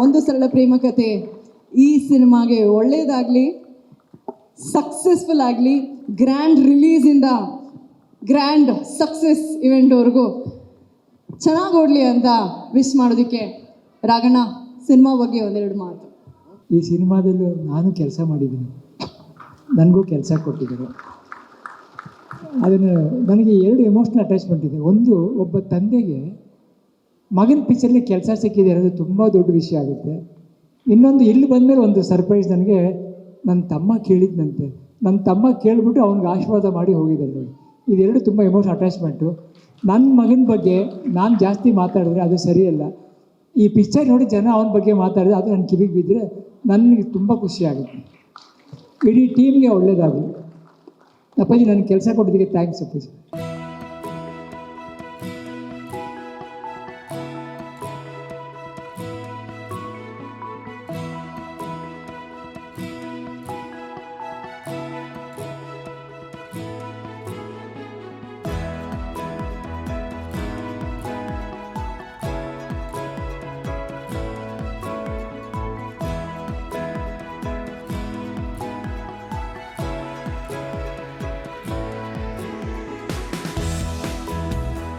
ಒಂದು ಸರಳ ಪ್ರೇಮ ಕತೆ. ಈ ಸಿನಿಮಾಗೆ ಒಳ್ಳೆಯದಾಗಲಿ ಸಕ್ಸಸ್ಫುಲ್ ಆಗಲಿ ಗ್ರ್ಯಾಂಡ್ ರಿಲೀಸಿಂದ ಗ್ರ್ಯಾಂಡ್ ಸಕ್ಸಸ್ ಇವೆಂಟ್ವರೆಗೂ ಚೆನ್ನಾಗಿ ಓಡಲಿ ಅಂತ ವಿಶ್ ಮಾಡೋದಕ್ಕೆ ರಾಗಣ್ಣ, ಸಿನಿಮಾ ಬಗ್ಗೆ ಒಂದೆರಡು ಮಾತು. ಈ ಸಿನಿಮಾದಲ್ಲೂ ನಾನು ಕೆಲಸ ಮಾಡಿದ್ದೀನಿ. ನನಗೂ ಕೆಲಸ ಕೊಟ್ಟಿದ್ದರು. ಅದನ್ನು ನನಗೆ ಎರಡು ಎಮೋಷ್ನಲ್ ಅಟ್ಯಾಚ್ಮೆಂಟ್ ಇದೆ. ಒಂದು, ಒಬ್ಬ ತಂದೆಗೆ ಮಗನ ಪಿಕ್ಚರ್ಲಿ ಕೆಲಸ ಸಿಕ್ಕಿದೆ ಅನ್ನೋದು ತುಂಬ ದೊಡ್ಡ ವಿಷಯ ಆಗುತ್ತೆ. ಇನ್ನೊಂದು ಇಲ್ಲಿ ಬಂದಮೇಲೆ ಒಂದು ಸರ್ಪ್ರೈಸ್ ನನಗೆ ನನ್ನ ತಮ್ಮ ಕೇಳಿದ್ನಂತೆ. ನನ್ನ ತಮ್ಮ ಕೇಳಿಬಿಟ್ಟು ಅವ್ನಿಗೆ ಆಶೀರ್ವಾದ ಮಾಡಿ ಹೋಗಿದ್ದಾರೆ ನೋಡಿ ಇದೆರಡು ತುಂಬ ಎಮೋಷನ್ ಅಟ್ಯಾಚ್ಮೆಂಟು ನನ್ನ ಮಗನ ಬಗ್ಗೆ ನಾನು ಜಾಸ್ತಿ ಮಾತಾಡಿದ್ರೆ ಅದು ಸರಿಯಲ್ಲ. ಈ ಪಿಕ್ಚರ್ ನೋಡಿ ಜನ ಅವನ ಬಗ್ಗೆ ಮಾತಾಡಿದ್ರೆ ಅದು ನನ್ನ ಕಿವಿಗೆ ಬಿದ್ದರೆ ನನಗೆ ತುಂಬ ಖುಷಿ ಆಗುತ್ತೆ. ಇಡೀ ಟೀಮ್ಗೆ ಒಳ್ಳೇದಾಗಲಿ. ಅಪ್ಪಾಜಿ ನನಗೆ ಕೆಲಸ ಕೊಟ್ಟಿದ್ದಕ್ಕೆ ಥ್ಯಾಂಕ್ಸ್ ಅಪ್ಪಾಜಿ.